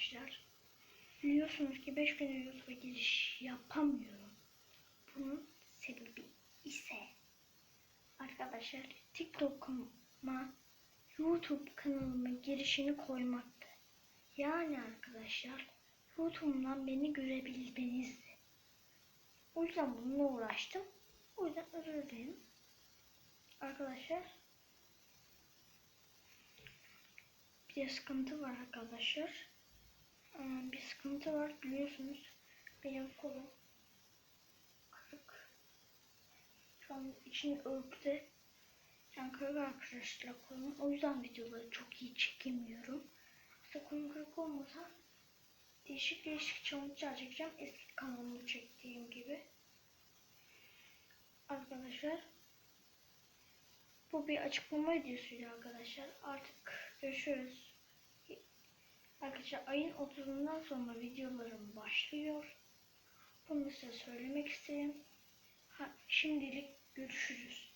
arkadaşlar. Biliyorsunuz ki 5 gündür YouTube'a giriş yapamıyorum. Bunun sebebi ise arkadaşlar TikTok'uma YouTube kanalıma girişini koymaktı. Yani arkadaşlar YouTube'dan beni görebilmenizdi. O yüzden bununla uğraştım. O yüzden özür dilerim. Arkadaşlar bir sıkıntı var arkadaşlar. Sıkıntı var biliyorsunuz. Benim kolum kırık. Şu an için örgüde. Yani kırık arkadaşlar kolum. O yüzden videoları çok iyi çekemiyorum. Aslında kolum kırık olmasa değişik değişik challenge'lar çekeceğim. Eski kanalımda çektiğim gibi. Arkadaşlar bu bir açıklama videosuydu arkadaşlar. Artık görüşürüz. Arkadaşlar ayın 30'undan sonra videolarım başlıyor. Bunu size söylemek istedim. Ha, şimdilik görüşürüz.